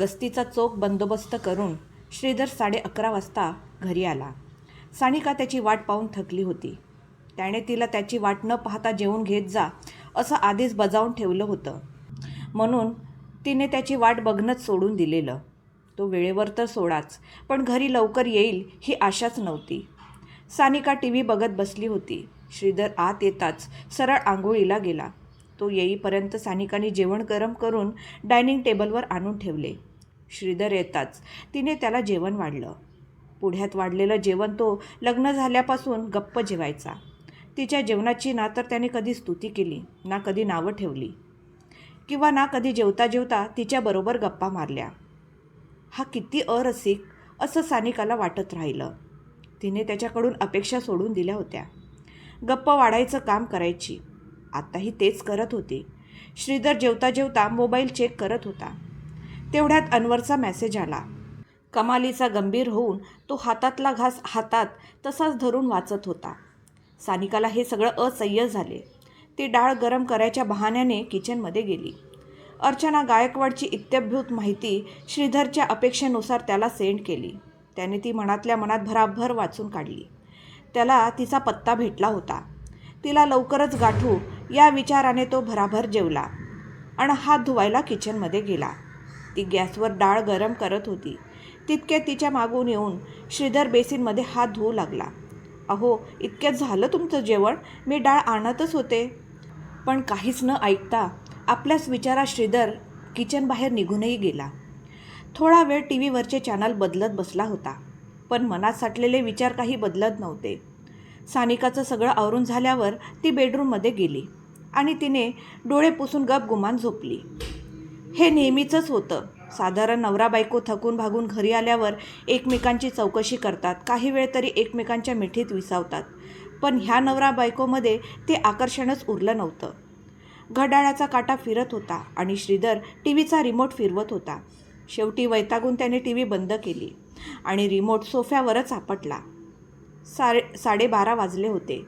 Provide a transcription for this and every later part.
गस्तीचा चोख बंदोबस्त करून श्रीधर साडे अकरा वाजता घरी आला. सानिका त्याची वाट पाहून थकली होती. त्याने तिला त्याची वाट न पाहता जेवून घेत जा असं आधीच बजावून ठेवलं होतं. म्हणून तिने त्याची वाट बघणंच सोडून दिलेलं. तो वेळेवर तर सोडाच पण घरी लवकर येईल ही आशाच नव्हती. सानिका टी व्ही बघत बसली होती. श्रीधर आत येताच सरळ आंघोळीला गेला. तो येईपर्यंत सानिकाने जेवण गरम करून डायनिंग टेबलवर आणून ठेवले. श्रीधर येताच तिने त्याला जेवण वाढलं. पुढ्यात वाढलेलं जेवण तो लग्न झाल्यापासून गप्प जेवायचा. तिच्या जेवणाची ना तर त्याने कधी स्तुती केली ना कधी नावं ठेवली किंवा ना कधी जेवता जेवता तिच्याबरोबर गप्पा मारल्या. हा किती अरसिक असं सानिकाला वाटत राहिलं. तिने त्याच्याकडून अपेक्षा सोडून दिल्या होत्या. गप्प वाढायचं काम करायची. आत्ताही तेच करत होते. श्रीधर जेवता जेवता मोबाईल चेक करत होता. तेवढ्यात अनवरचा मेसेज आला. कमालीचा गंभीर होऊन तो हातातला घास हातात तसाच धरून वाचत होता. सानिकाला हे सगळं असह्य झाले. ती डाळ गरम करायच्या बहाण्याने किचनमध्ये गेली. अर्चना गायकवाडची इत्यभूत माहिती श्रीधरच्या अपेक्षेनुसार त्याला सेंड केली. त्याने ती मनातल्या मनात भराभर वाचून काढली. त्याला तिचा पत्ता भेटला होता. तिला लवकरच गाठू या विचाराने तो भराभर जेवला आणि हात धुवायला किचनमध्ये गेला. ती गॅसवर डाळ गरम करत होती. तितक्या तिच्या मागून येऊन श्रीधर बेसिनमध्ये हात धुवू लागला. अहो इतक्यात झालं तुमचं जेवण? मी डाळ आणतच होते. पण काहीच न ऐकता आपल्याच विचारात श्रीधर किचन बाहेर निघूनही गेला. थोडा वेळ टी व्हीवरचे चॅनल बदलत बसला होता. पण मनात साठलेले विचार काही बदलत नव्हते. सानिकाचं सगळं आवरून झाल्यावर ती बेडरूममध्ये गेली आणि तिने डोळे पुसून गप गुमान झोपली. हे नेहमीचंच होतं. साधारण नवरा बायको थकून भागून घरी आल्यावर एकमेकांची चौकशी करतात. काही वेळ तरी एकमेकांच्या मिठीत विसावतात. पण ह्या नवरा बायकोमध्ये ते आकर्षणच उरलं नव्हतं. घड्याळाचा काटा फिरत होता आणि श्रीधर टी व्हीचा रिमोट फिरवत होता. शेवटी वैतागून त्याने टी व्ही बंद केली आणि रिमोट सोफ्यावरच आपटला. साडे साडेबारा वाजले होते.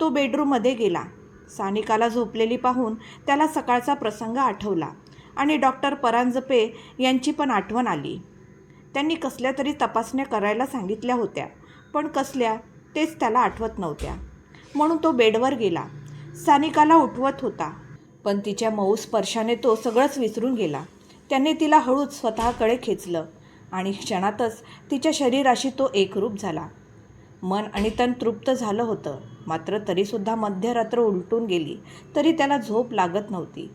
तो बेडरूममध्ये गेला. सानिकाला झोपलेली पाहून त्याला सकाळचा प्रसंग आठवला आणि डॉक्टर परांजपे यांची पण आठवण आली. त्यांनी कसल्या तरी तपासण्या करायला सांगितल्या होत्या पण कसल्या तेच त्याला आठवत नव्हत्या. म्हणून तो बेडवर गेला. सानिकाला उठवत होता. पण तिच्या मऊ स्पर्शाने तो सगळंच विसरून गेला. त्याने तिला हळूच स्वतःकडे खेचलं आणि क्षणातच तिच्या शरीराशी तो एकरूप झाला. मन आणि तन तृप्त झालं होतं. मात्र तरीसुद्धा मध्यरात्र उलटून गेली तरी त्याला झोप लागत नव्हती.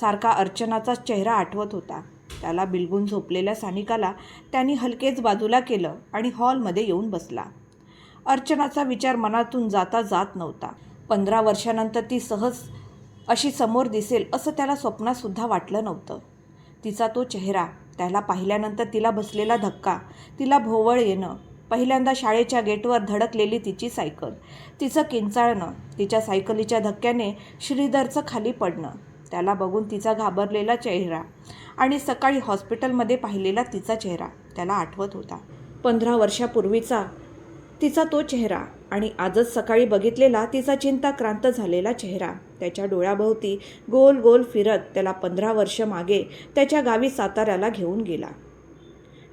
सारखा अर्चनाचा चेहरा आठवत होता. त्याला बिलगून झोपलेल्या सानिकाला त्यांनी हलकेच बाजूला केलं आणि हॉलमध्ये येऊन बसला. अर्चनाचा विचार मनातून जाता जात नव्हता. पंधरा वर्षानंतर ती सहज अशी समोर दिसेल असं त्याला स्वप्नातसुद्धा वाटलं नव्हतं. तिचा तो चेहरा त्याला पाहिल्यानंतर तिला बसलेला धक्का तिला भोवळ येणं पहिल्यांदा शाळेच्या गेटवर धडकलेली तिची सायकल. तिचं किंचाळणं तिच्या सायकलीच्या धक्क्याने श्रीधरचं खाली पडणं त्याला बघून तिचा घाबरलेला चेहरा आणि सकाळी हॉस्पिटलमध्ये पाहिलेला तिचा चेहरा त्याला आठवत होता. पंधरा वर्षापूर्वीचा तिचा तो चेहरा आणि आजच सकाळी बघितलेला तिचा चिंताक्रांत झालेला चेहरा. त्याच्या डोळ्याभोवती गोल गोल फिरत त्याला पंधरा वर्ष मागे त्याच्या गावी साताऱ्याला घेऊन गेला.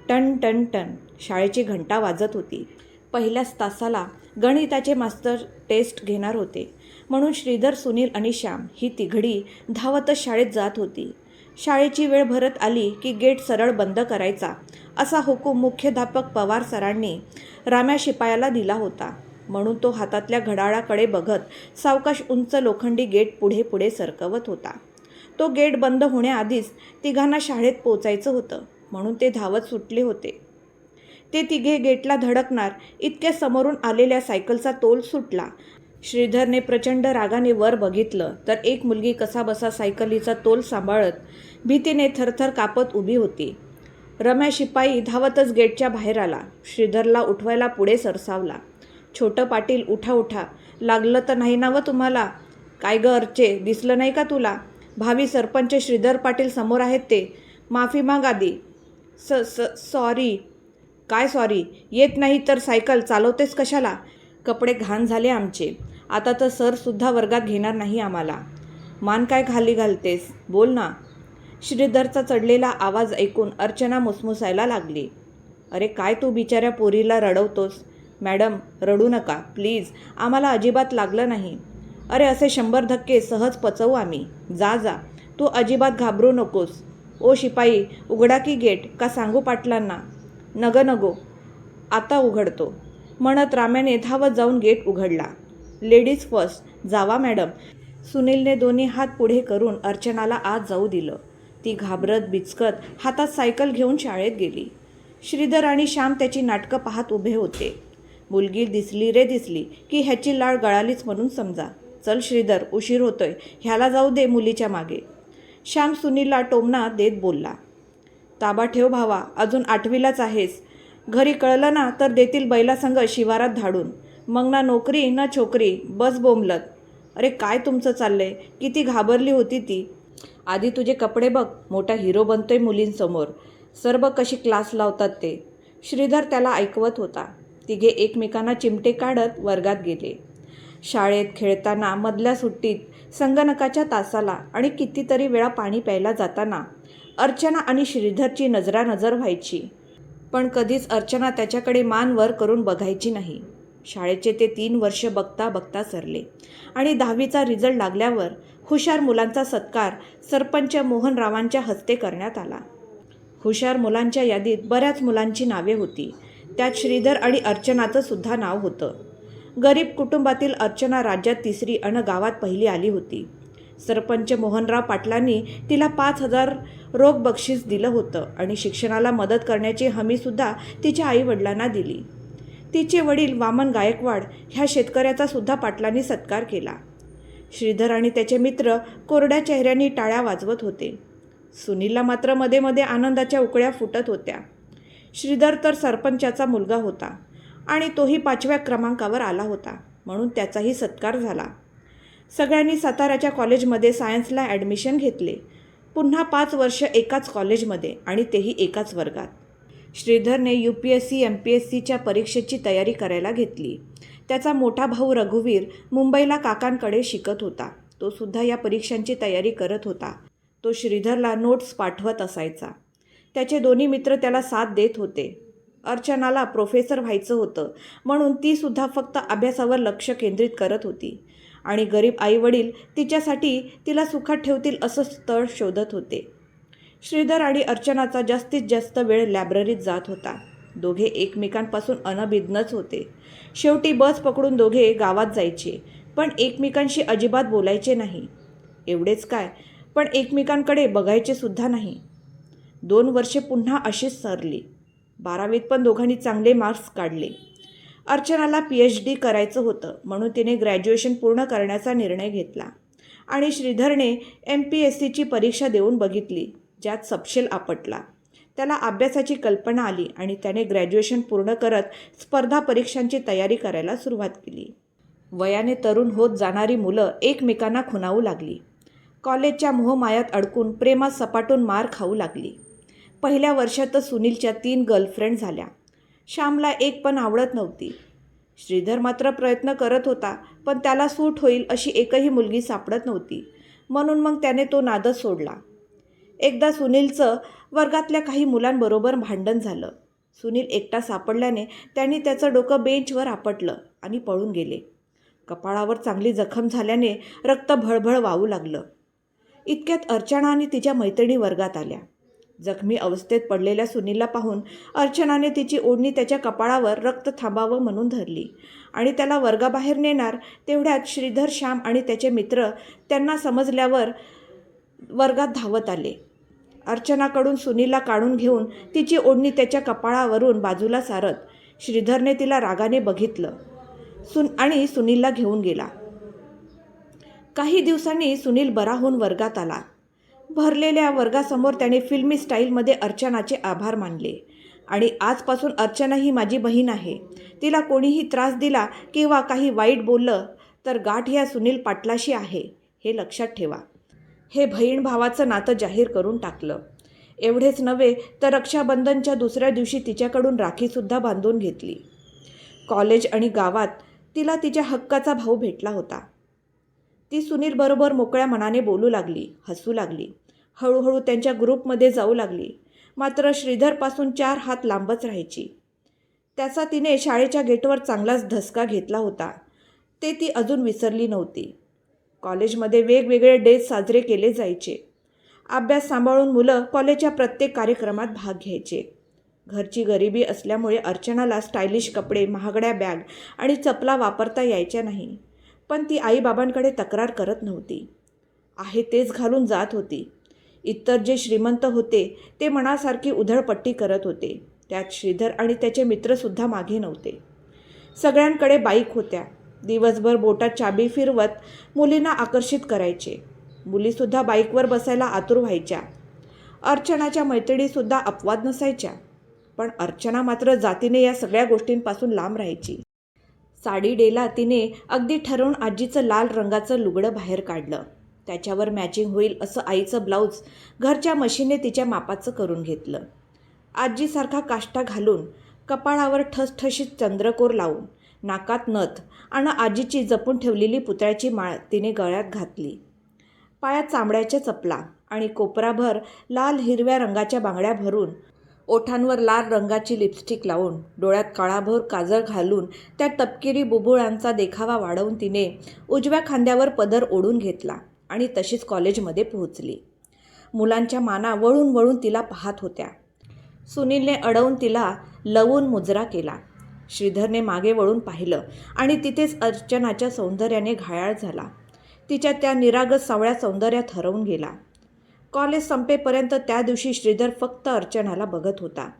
टन टन टन. शाळेची घंटा वाजत होती. पहिल्याच तासाला गणिताचे मास्तर टेस्ट घेणार होते. म्हणून श्रीधर सुनील आणि श्याम ही तिघडी धावतच शाळेत जात होती. शाळेची वेळ भरत आली की गेट सरळ बंद करायचा असा हुकूम मुख्याध्यापक पवार सरांनी राम्या शिपायाला दिला होता. म्हणून तो हातातल्या घड्याळाकडे बघत सावकाश उंच लोखंडी गेट पुढे पुढे सरकवत होता. तो गेट बंद होण्याआधीच तिघांना शाळेत पोचायचं होतं म्हणून ते धावत सुटले होते. ते तिघे गेटला धडकणार. इतक्या समोरून आलेल्या सायकलचा तोल सुटला. श्रीधरने प्रचंड रागाने वर बघितलं तर एक मुलगी कसाबसा सायकलीचा तोल सांभाळत भीतीने थरथर कापत उभी होती. रम्या शिपाई धावतच गेटच्या बाहेर आला. श्रीधरला उठवायला पुढे सरसावला. छोटं पाटील उठा उठा. लागलं तर नाही ना व तुम्हाला? काय ग अर्चे दिसलं नाही का तुला? भावी सरपंच श्रीधर पाटील समोर आहेत ते. माफी माग आधी. स स सॉरी काय सॉरी येत नाही तर सायकल चालवतेस कशाला? कपडे घाण झाले आमचे. आता तर सरसुद्धा वर्गात घेणार नाही आम्हाला. मान काय खाली घालतेस? बोल ना. श्रीधरचा चढलेला आवाज ऐकून अर्चना मुसमुसायला लागली. अरे काय तू बिचाऱ्या पोरीला रडवतोस? मॅडम रडू नका प्लीज. आम्हाला अजिबात लागलं नाही. अरे असे शंभर धक्के सहज पचवू आम्ही. जा जा. तू अजिबात घाबरू नकोस. ओ शिपाई उघडा की गेट? का सांगू पाटलांना? नग नगो आता उघडतो. म्हणत राम्याने धावत जाऊन गेट उघडला. लेडीज फर्स्ट जावा मॅडम. सुनीलने दोन्ही हात पुढे करून अर्चनाला आत जाऊ दिलं. ती घाबरत बिचकत हातात सायकल घेऊन शाळेत गेली. श्रीधर आणि श्याम त्याची नाटकं पाहत उभे होते. मुलगी दिसली रे दिसली की ह्याची लाळ गळालीच म्हणून समजा. चल श्रीधर उशीर होतोय ह्याला जाऊ दे मुलीच्या मागे. श्याम सुनीलला टोमणा देत बोलला. ताबा ठेव भावा अजून आठवीलाच आहेस. घरी कळलं ना तर देतील बैलासंग शिवारात धाडून. मग ना नोकरी ना छोकरी बस बोंबलत. अरे काय तुमचं चाललंय? किती घाबरली होती ती. आधी तुझे कपडे बघ मोठा हिरो बनतोय मुलींसमोर. सर बघ कशी क्लास लावतात ते. श्रीधर त्याला ऐकवत होता. तिघे एकमेकांना चिमटे काढत वर्गात गेले. शाळेत खेळताना मधल्या सुट्टीत संगणकाच्या तासाला आणि कितीतरी वेळा पाणी प्यायला जाताना. अर्चना आणि श्रीधरची नजरानजर व्हायची. पण कधीच अर्चना त्याच्याकडे मान वर करून बघायची नाही. शाळेचे ते तीन वर्ष बघता बघता सरले. आणि दहावीचा रिझल्ट लागल्यावर हुशार मुलांचा सत्कार सरपंच मोहनरावांच्या हस्ते करण्यात आला. हुशार मुलांच्या यादीत बऱ्याच मुलांची नावे होती. त्यात श्रीधर आणि अर्चनाचं सुद्धा नाव होतं. गरीब कुटुंबातील अर्चना राज्यात तिसरी अन गावात पहिली आली होती. सरपंच मोहनराव पाटलांनी तिला पाच हजार रोख बक्षीस दिलं होतं आणि शिक्षणाला मदत करण्याची हमीसुद्धा तिच्या आईवडिलांना दिली. तिचे वडील वामन गायकवाड ह्या शेतकऱ्याचा सुद्धा पाटलांनी सत्कार केला. श्रीधर आणि त्याचे मित्र कोरड्या चेहऱ्यांनी टाळ्या वाजवत होते. सुनीलला मात्रमध्ये मध्ये आनंदाच्या उकळ्या फुटत होत्या. श्रीधर तर सरपंचाचा मुलगा होता आणि तोही पाचव्या क्रमांकावर आला होता म्हणून त्याचाही सत्कार झाला. सगळ्यांनी साताऱ्याच्या कॉलेजमध्ये सायन्सला ॲडमिशन घेतले. पुन्हा पाच वर्ष एकाच कॉलेजमध्ये आणि तेही एकाच वर्गात. श्रीधरने U P S C M P S सीच्या परीक्षेची तयारी करायला घेतली. त्याचा मोठा भाऊ रघुवीर मुंबईला काकांकडे शिकत होता. तो सुद्धा या परीक्षांची तयारी करत होता. तो श्रीधरला नोट्स पाठवत असायचा. त्याचे दोन्ही मित्र त्याला साथ देत होते. अर्चनाला प्रोफेसर व्हायचं होतं म्हणून ती सुद्धा फक्त अभ्यासावर लक्ष केंद्रित करत होती. आणि गरीब आईवडील तिच्यासाठी तिला सुखात ठेवतील असं स्थळ शोधत होते. श्रीधर आणि अर्चनाचा जास्तीत जास्त वेळ लायब्ररीत जात होता. दोघे एकमेकांपासून अनभिज्ञच होते. शेवटी बस पकडून दोघे गावात जायचे पण एकमेकांशी अजिबात बोलायचे नाही. एवढेच काय पण एकमेकांकडे बघायचे सुद्धा नाही. दोन वर्षे पुन्हा अशीच सरली. बारावीत पण दोघांनी चांगले मार्क्स काढले. अर्चनाला पी एच डी करायचं होतं म्हणून तिने ग्रॅज्युएशन पूर्ण करण्याचा निर्णय घेतला. आणि श्रीधरने एम पी एस सीची परीक्षा देऊन बघितली ज्यात सपशेल आपटला. त्याला अभ्यासाची कल्पना आली आणि त्याने ग्रॅज्युएशन पूर्ण करत स्पर्धा परीक्षांची तयारी करायला सुरुवात केली. वयाने तरुण होत जाणारी मुलं एकमेकांना खुणावू लागली. कॉलेजच्या मोहमायात अडकून प्रेमात सपाटून मार खाऊ लागली. पहिल्या वर्षातच सुनीलच्या तीन गर्लफ्रेंड झाल्या. श्यामला एक पण आवडत नव्हती. श्रीधर मात्र प्रयत्न करत होता पण त्याला सूट होईल अशी एकही मुलगी सापडत नव्हती. म्हणून मग त्याने तो नादच सोडला. एकदा सुनीलचं वर्गातल्या काही मुलांबरोबर भांडण झालं. सुनील एकटा सापडल्याने त्यांनी त्याचं डोकं बेंचवर आपटलं आणि पळून गेले. कपाळावर चांगली जखम झाल्याने रक्त भळभळ वाहू लागलं. इतक्यात अर्चना आणि तिच्या मैत्रिणी वर्गात आल्या. जखमी अवस्थेत पडलेल्या सुनीलला पाहून अर्चनाने तिची ओढणी त्याच्या कपाळावर रक्त थांबावं म्हणून धरली. आणि त्याला वर्गाबाहेर नेणार तेवढ्यात श्रीधर श्याम आणि त्याचे मित्र त्यांना समजल्यावर वर्गात धावत आले. अर्चनाकडून सुनीलला काढून घेऊन तिची ओढणी त्याच्या कपाळावरून बाजूला सारत श्रीधरने तिला रागाने बघितलं. सुन आणि सुनीलला घेऊन गेला. काही दिवसांनी सुनील बरा होऊन वर्गात आला. भरलेल्या वर्गासमोर त्याने फिल्मी स्टाईलमध्ये अर्चनाचे आभार मानले. आणि आजपासून अर्चना ही माझी बहीण आहे. तिला कोणीही त्रास दिला किंवा काही वाईट बोललं तर गाठ ह्या सुनील पाटलाशी आहे हे लक्षात ठेवा. हे बहीण भावाचं नातं जाहीर करून टाकलं. एवढेच नव्हे तर रक्षाबंधनच्या दुसऱ्या दिवशी तिच्याकडून राखीसुद्धा बांधून घेतली. कॉलेज आणि गावात तिला तिच्या हक्काचा भाऊ भेटला होता. ती सुनीलबरोबर मोकळ्या मनाने बोलू लागली हसू लागली. हळूहळू त्यांच्या ग्रुपमध्ये जाऊ लागली. मात्र श्रीधरपासून चार हात लांबच राहायची. त्याचा तिने शाळेच्या गेटवर चांगलाच धसका घेतला होता. ते ती अजून विसरली नव्हती. कॉलेजमध्ये वेगवेगळे डेज साजरे केले जायचे. अभ्यास सांभाळून मुलं कॉलेजच्या प्रत्येक कार्यक्रमात भाग घ्यायचे. घरची गरिबी असल्यामुळे अर्चनाला स्टायलिश कपडे महागड्या बॅग आणि चपला वापरता यायच्या नाही. पण ती आईबाबांकडे तक्रार करत नव्हती. आहे तेच घालून जात होती. इतर जे श्रीमंत होते ते मनासारखी उधळपट्टी करत होते. त्यात श्रीधर आणि त्याचे मित्रसुद्धा मागे नव्हते. सगळ्यांकडे बाईक होत्या. दिवसभर बोटात चाबी फिरवत मुलींना आकर्षित करायचे. मुलीसुद्धा बाईकवर बसायला आतुर व्हायच्या. अर्चनाच्या मैत्रिणीसुद्धा अपवाद नसायच्या. पण अर्चना मात्र जातीने या सगळ्या गोष्टींपासून लांब राहायची. साडी डेला तिने अगदी ठरवून आजीचं लाल रंगाचं लुगडं बाहेर काढलं. त्याच्यावर मॅचिंग होईल असं आईचं ब्लाऊज घरच्या मशीने तिच्या मापाचं करून घेतलं. आजीसारखा काष्टा घालून कपाळावर ठसठशीत चंद्रकोर लावून नाकात नथ आणि आजीची जपून ठेवलेली पुतळ्याची माळ तिने गळ्यात घातली. पायात चांबड्याच्या चपला आणि कोपराभर लाल हिरव्या रंगाच्या बांगड्या भरून ओठांवर लाल रंगाची लिपस्टिक लावून डोळ्यात काळाभोर काजळ घालून त्या तपकिरी बुबुळांचा देखावा वाढवून तिने उजव्या खांद्यावर पदर ओढून घेतला आणि तशीच कॉलेजमध्ये पोहोचली. मुलांच्या माना वळून वळून तिला पाहत होत्या. सुनीलने अडवून तिला लवून मुजरा केला. श्रीधरने मागे वळून पाहिलं आणि तिथेच अर्चनाच्या सौंदर्याने घायाळ झाला. तिच्या त्या निरागस सावळ्या सौंदर्यात हरवून गेला. कॉलेज संपेपर्यंत त्या दिवशी श्रीधर फक्त अर्चनाला बघत होता.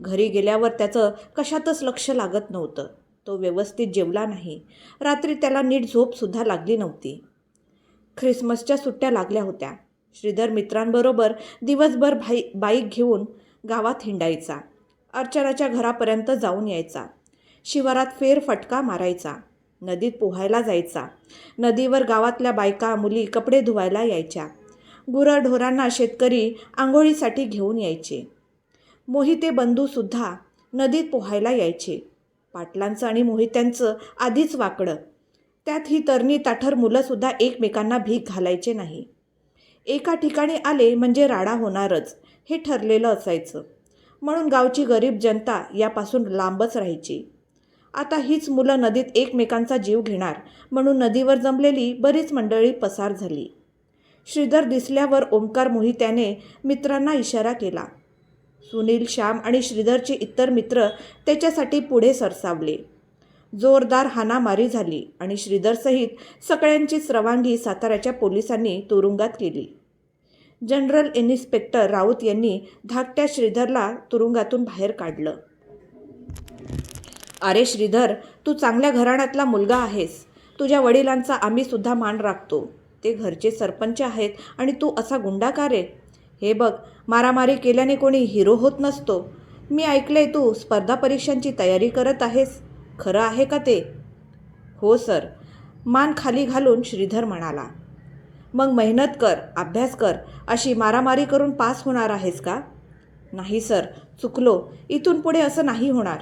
घरी गेल्यावर त्याचं कशातच लक्ष लागत नव्हतं. तो व्यवस्थित जेवला नाही. रात्री त्याला नीट झोपसुद्धा लागली नव्हती. ख्रिसमसच्या सुट्ट्या लागल्या होत्या. श्रीधर मित्रांबरोबर दिवसभर भाई बाईक घेऊन गावात हिंडायचा. अर्चनाच्या घरापर्यंत जाऊन यायचा. शिवारात फेरफटका मारायचा. नदीत पोहायला जायचा. नदीवर गावातल्या बायका मुली कपडे धुवायला यायच्या. गुरंढोरांना शेतकरी आंघोळीसाठी घेऊन यायचे. मोहिते बंधूसुद्धा नदीत पोहायला यायचे. पाटलांचं आणि मोहित्यांचं आधीच वाकडं. त्यात ही तरणी ताठर मुलंसुद्धा एकमेकांना भीक घालायचे नाही. एका ठिकाणी आले म्हणजे राडा होणारच हे ठरलेलं असायचं. म्हणून गावची गरीब जनता यापासून लांबच राहायची. आता हीच मुलं नदीत एकमेकांचा जीव घेणार म्हणून नदीवर जमलेली बरीच मंडळी पसार झाली. श्रीधर दिसल्यावर ओंकार मोहित्याने मित्रांना इशारा केला. सुनील श्याम आणि श्रीधरचे इतर मित्र त्याच्यासाठी पुढे सरसावले. जोरदार हाणामारी झाली आणि श्रीधरसहित सगळ्यांचीच रवानगी साताऱ्याच्या पोलिसांनी तुरुंगात केली. जनरल इन्स्पेक्टर राऊत यांनी धाकट्या श्रीधरला तुरुंगातून बाहेर काढलं. अरे श्रीधर तू चांगल्या घराण्यातला मुलगा आहेस. तुझ्या वडिलांचा आम्ही सुद्धा मान राखतो. ते घरचे सरपंच आहेत आणि तू असा गुंडाकार आहे. हे बघ मारामारी केल्याने कोणी हिरो होत नसतो. मी ऐकलंय तू स्पर्धा परीक्षांची तयारी करत आहेस. खरं आहे का ते? हो सर. मान खाली घालून श्रीधर म्हणाला. मग मेहनत कर अभ्यास कर. अशी मारामारी करून पास होणार आहेस का? नाही सर. चुकलो. इथून पुढे असं नाही होणार.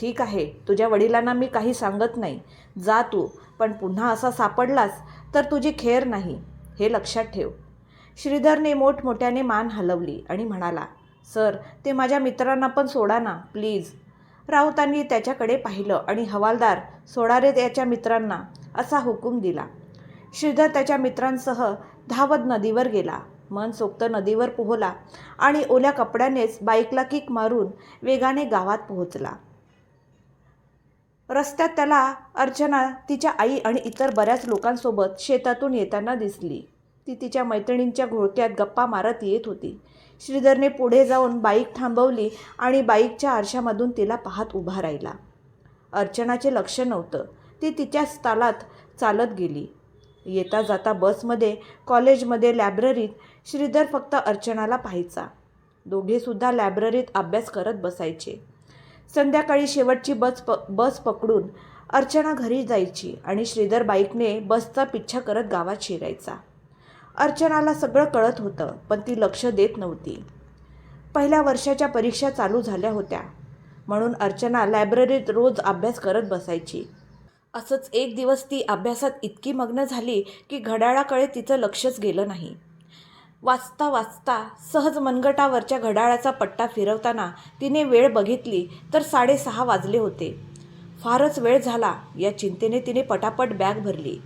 ठीक आहे. तुझ्या वडिलांना मी काही सांगत नाही. जा तू. पण पुन्हा असा सापडलास तर तुझी खेर नाही हे लक्षात ठेव. श्रीधरने मोठमोठ्याने मान हलवली आणि म्हणाला सर ते माझ्या मित्रांना पण सोडा ना प्लीज राऊतांनी त्याच्याकडे पाहिलं आणि हवालदार सोडा रे त्याच्या मित्रांना असा हुकूम दिला. श्रीधर त्याच्या मित्रांसह धावत नदीवर गेला. मन सोक्त नदीवर पोहला आणि ओल्या कपड्यानेच बाईकला किक मारून वेगाने गावात पोहोचला. रस्त्यात त्याला अर्चना तिच्या आई आणि इतर बऱ्याच लोकांसोबत शेतातून येताना दिसली. ती तिच्या मैत्रिणींच्या घोळक्यात गप्पा मारत येत होती. श्रीधरने पुढे जाऊन बाईक थांबवली आणि बाईकच्या आरशामधून तिला पाहत उभा राहिला. अर्चनाचे लक्ष नव्हतं. ती तिच्याच तालात चालत गेली. येता जाता बसमध्ये कॉलेजमध्ये लायब्ररीत श्रीधर फक्त अर्चनाला पाहायचा. दोघेसुद्धा लायब्ररीत अभ्यास करत बसायचे. संध्याकाळी शेवटची बस प बस पकडून अर्चना घरी जायची आणि श्रीधर बाईकने बसचा पिच्छा करत गावात शिरायचा. अर्चनाला सगळं कळत होतं पण ती लक्ष देत नव्हती. पहिल्या वर्षाच्या परीक्षा चालू झाल्या होत्या. म्हणून अर्चना लायब्ररीत रोज अभ्यास करत बसायची. असंच एक दिवस ती अभ्यासात इतकी मग्न झाली की घड्याळाकडे तिचं लक्षच गेलं नाही. वाचता वाचता सहज मनगटावरच्या घड्याळाचा पट्टा फिरवताना तिने वेळ बघितली तर साडेसहा वाजले होते. फारच वेळ झाला या चिंतेने तिने पटापट बॅग भरली.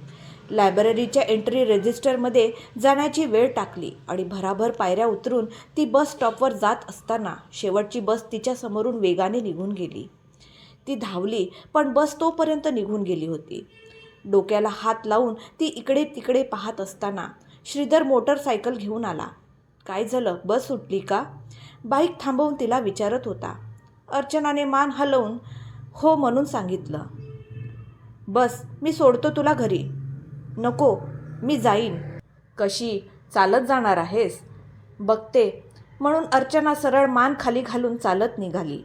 लायब्ररीच्या एंट्री रजिस्टरमध्ये जाण्याची वेळ टाकली आणि भराभर पायऱ्या उतरून ती बस स्टॉपवर जात असताना शेवटची बस तिच्या समोरून वेगाने निघून गेली. ती धावली पण बस तोपर्यंत निघून गेली होती. डोक्याला हात लावून ती इकडे तिकडे पाहत असताना श्रीधर मोटरसायकल घेऊन आला. काय झालं? बस सुटली का? बाईक थांबवून तिला विचारत होता. अर्चनाने मान हलवून हो म्हणून सांगितलं. बस मी सोडतो तुला घरी. नको मी जाईन. कशी? चालत जाणार आहेस? बघते. म्हणून अर्चना सरळ मान खाली घालून चालत निघाली.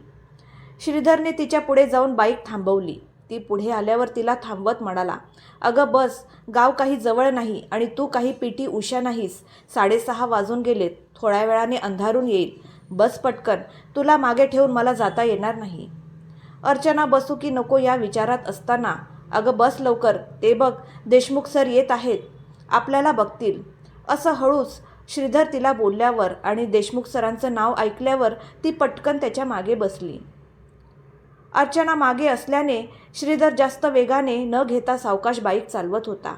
श्रीधरने तिच्या पुढे जाऊन बाईक थांबवली. ती पुढे आल्यावर तिला थांबवत म्हणाला अगं बस गाव काही जवळ नाही आणि तू काही पिटी उशा नाहीस. साडेसहा वाजून गेलेत थोड्या वेळाने अंधारून येईल. बस पटकन तुला मागे ठेवून मला जाता येणार नाही. अर्चना बसू की नको या विचारात असताना? अगं बस लवकर ते बघ देशमुख सर येत आहेत. आपल्याला बघतील. असं हळूच. श्रीधर तिला बोलल्यावर आणि देशमुख सरांचं नाव ऐकल्यावर ती पटकन त्याच्यामागे बसली. अर्चना मागे असल्याने श्रीधर जास्त वेगाने न घेता सावकाश बाईक चालवत होता.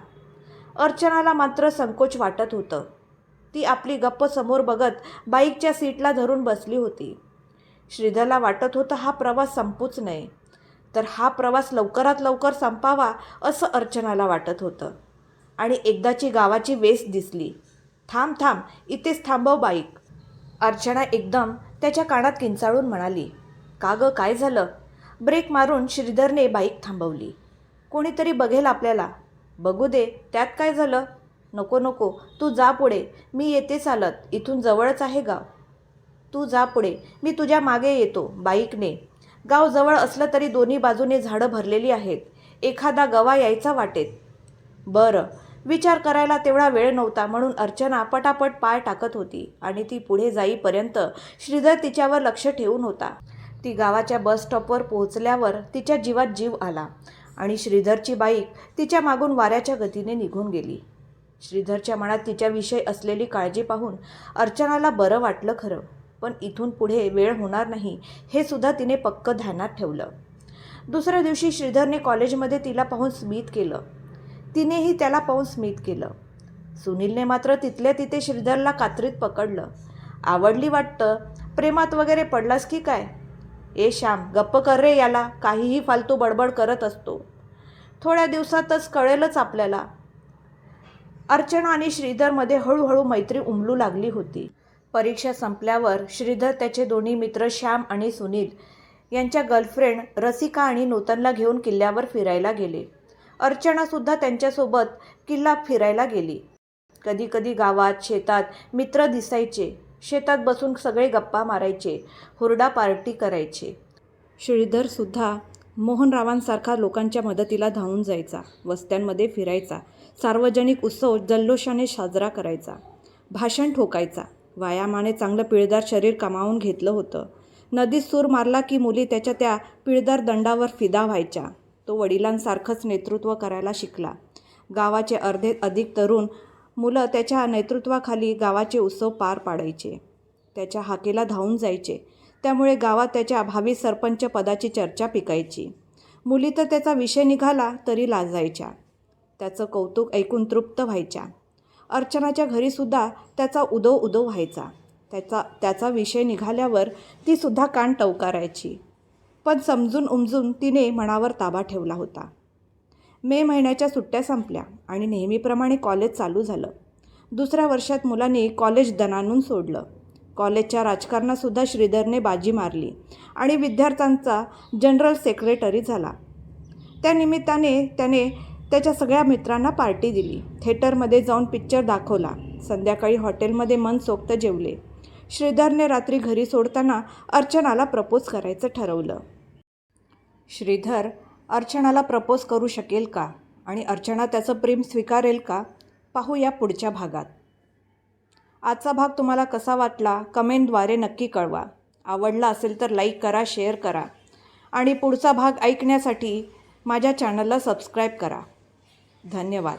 अर्चनाला मात्र संकोच वाटत होतं. ती आपली गप्प समोर बघत बाईकच्या सीटला धरून बसली होती. श्रीधरला वाटत होतं हा प्रवास संपूच नये तर हा प्रवास लवकरात लवकर संपावा असं अर्चनाला वाटत होतं. आणि एकदाची गावाची वेस दिसली. थांब थांब इथेच थांबव बाईक. अर्चना एकदम त्याच्या कानात किंचाळून म्हणाली. का गं काय झालं? ब्रेक मारून श्रीधरने बाईक थांबवली. कोणीतरी बघेल आपल्याला. बघू दे त्यात काय झालं? नको नको. तू जा पुढे. मी येते चालत. इथून जवळच आहे गाव. तू जा पुढे. मी तुझ्या मागे येतो बाईकने. गाव जवळ असलं तरी दोन्ही बाजूने झाडं भरलेली आहेत. एखादा गवा यायचा वाटेत. बरं. विचार करायला तेवढा वेळ नव्हता म्हणून अर्चना पटापट पाय टाकत होती आणि ती पुढे जाईपर्यंत श्रीधर तिच्यावर लक्ष ठेवून होता. ती गावाच्या बसस्टॉपवर पोहोचल्यावर तिच्या जीवात जीव आला आणि श्रीधरची बाईक तिच्या मागून वाऱ्याच्या गतीने निघून गेली. श्रीधरच्या मनात तिच्याविषयी असलेली काळजी पाहून अर्चनाला बरं वाटलं खरं पण इथून पुढे वेळ होणार नाही हे सुद्धा तिने पक्क ध्यानात ठेवलं. दुसऱ्या दिवशी श्रीधरने कॉलेजमध्ये तिला पाहून स्मित केलं. तिनेही त्याला पाहून स्मित केलं. सुनीलने मात्र तिथल्या तिथे श्रीधरला कात्रीत पकडलं. आवडली वाटतं प्रेमात वगैरे पडलास की काय? ए श्याम गप्प कर रे याला. काहीही फालतू बडबड करत असतो. थोड्या दिवसातच कळेलच आपल्याला. अर्चना आणि श्रीधरमध्ये हळूहळू मैत्री उमलू लागली होती. परीक्षा संपल्यावर श्रीधर त्याचे दोन्ही मित्र श्याम आणि सुनील यांच्या गर्लफ्रेंड रसिका आणि नूतनला घेऊन किल्ल्यावर फिरायला गेले. अर्चनासुद्धा त्यांच्यासोबत किल्ला फिरायला गेली. कधीकधी गावात शेतात मित्र दिसायचे. शेतात बसून सगळे गप्पा मारायचे हुरडा पार्टी करायचे. श्रीधरसुद्धा मोहनरावांसारखा लोकांच्या मदतीला धावून जायचा वस्त्यांमध्ये फिरायचा सार्वजनिक उत्सव जल्लोषाने साजरा करायचा भाषण ठोकायचा व्यायामाने चांगलं पिळदार शरीर कमावून घेतलं होतं. नदीत सूर मारला की मुली त्याच्या त्या पिळदार दंडावर फिदा व्हायच्या. तो वडिलांसारखंच नेतृत्व करायला शिकला. गावाचे अर्धे अधिक तरुण मुलं त्याच्या नेतृत्वाखाली गावाचे उत्सव पार पाडायचे. त्याच्या हाकेला धावून जायचे. त्यामुळे गावात त्याच्या भावी सरपंच पदाची चर्चा पिकायची. मुली तर त्याचा विषय निघाला तरी लाजायच्या. त्याचं कौतुक ऐकून तृप्त व्हायच्या. अर्चनाच्या घरीसुद्धा त्याचा उदो उदो व्हायचा. त्याचा त्याचा विषय निघाल्यावर तीसुद्धा कान टवकारायची. पण समजून उमजून तिने मनावर ताबा ठेवला होता. मे महिन्याच्या सुट्ट्या संपल्या आणि नेहमीप्रमाणे कॉलेज चालू झालं. दुसऱ्या वर्षात मुलांनी कॉलेज दणानून सोडलं. कॉलेजच्या राजकारणातसुद्धा श्रीधरने बाजी मारली आणि विद्यार्थ्यांचा जनरल सेक्रेटरी झाला. त्यानिमित्ताने त्याने त्याच्या सगळ्या मित्रांना पार्टी दिली. थिएटरमध्ये जाऊन पिक्चर दाखवला. संध्याकाळी हॉटेलमध्ये मनसोक्त जेवले. श्रीधरने रात्री घरी सोडताना अर्चनाला प्रपोज करायचं ठरवलं. श्रीधर अर्चनाला प्रपोज करू शकेल का? आणि अर्चना त्याचं प्रेम स्वीकारेल का? पाहूया पुढच्या भागात. आजचा भाग तुम्हाला कसा वाटला? कमेंटद्वारे नक्की कळवा. आवडला असेल तर लाईक करा शेअर करा. आणि पुढचा भाग ऐकण्यासाठी माझ्या चॅनलला सबस्क्राईब करा. धन्यवाद.